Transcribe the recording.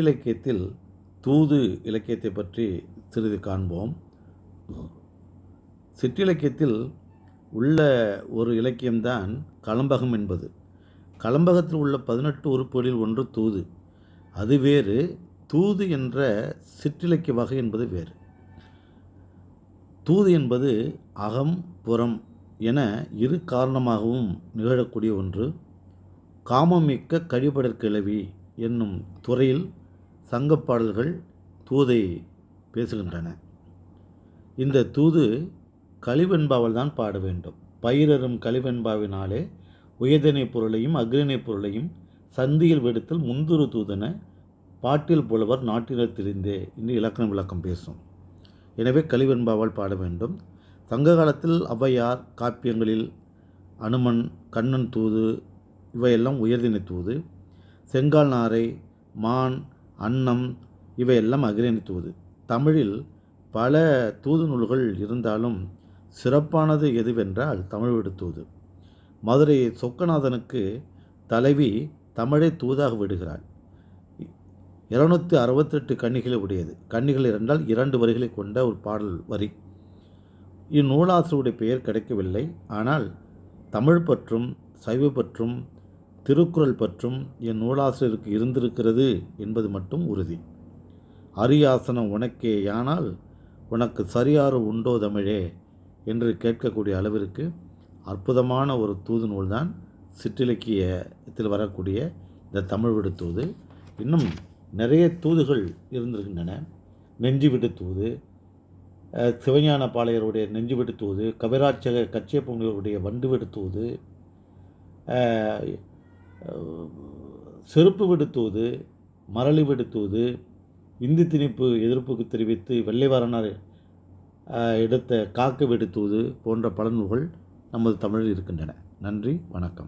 இலக்கியத்தில் தூது இலக்கியத்தை பற்றி சிறிது காண்போம். சிற்றிலக்கியத்தில் உள்ள ஒரு இலக்கியம்தான் கலம்பகம் என்பது. கலம்பகத்தில் உள்ள பதினெட்டு உறுப்புகளில் ஒன்று தூது. அது வேறு தூது என்ற சிற்றிலக்கிய வகை என்பது வேறு. தூது என்பது அகம் புறம் என இரு காரணமாகவும் நிகழக்கூடிய ஒன்று. காமமிக்க கழிபடற்கிழவி என்னும் துறையில் சங்கப் பாடல்கள் தூதை பேசுகின்றன. இந்த தூது கழிவெண்பாவால் தான் பாட வேண்டும். பயிரரும் கழிவெண்பாவினாலே உயர்தனை பொருளையும் அக்ரிணை பொருளையும் சந்தியில் வெடுத்தல் முந்துரு தூதன பாட்டில் புலவர் நாட்டினர் தெரிந்தே என்று இலக்கண விளக்கம் பேசும். எனவே கழிவெண்பாவால் பாட வேண்டும். சங்க காலத்தில் ஔவையார் காப்பியங்களில் அனுமன் கண்ணன் தூது இவையெல்லாம் உயர்தினை தூது. செங்கால் நாரை மான் அன்னம் இவையெல்லாம் அகிரணி தூது தமிழில் பல தூது நூல்கள் இருந்தாலும் சிறப்பானது எதுவென்றால் தமிழ் தூது. மதுரை சொக்கநாதனுக்கு தலைவி தமிழை தூதாக விடுகிறாள். இருநூற்றி அறுபத்தெட்டு கன்னிகளை உடையது. கன்னிகள் இரண்டால் இரண்டு வரிகளை கொண்ட ஒரு பாடல் வரி. இந்நூலாசிரியருடைய பெயர் கிடைக்கவில்லை. ஆனால் தமிழ் பற்றும் சைவ பற்றும் திருக்குறள் பற்றும் என் நூலாசிரியருக்கு இருந்திருக்கிறது என்பது மட்டும் உறுதி. அரியாசனம் உனக்கேயானால் உனக்கு சரியாறு உண்டோ தமிழே என்று கேட்கக்கூடிய அளவிற்கு அற்புதமான ஒரு தூது நூல்தான் சிற்றிலக்கியத்தில் வரக்கூடிய இந்த தமிழ் விடு தூது. இன்னும் நிறைய தூதுகள் இருந்திருக்கின்றன. நெஞ்சு விடு தூது சிவஞான பாளையருடைய நெஞ்சு விடு தூது கவிராட்சக கச்சியப்பமுனிவருடைய வண்டு விடு தூது செருப்பு விடுத்துவது மரளி விடுத்துவது இந்தி திணிப்பு எதிர்ப்புக்கு தெரிவித்து வெள்ளைவாரனார் எடுத்த காக்க விடுத்தூது போன்ற பல நூல்கள் நமது தமிழில் இருக்கின்றன. நன்றி வணக்கம்.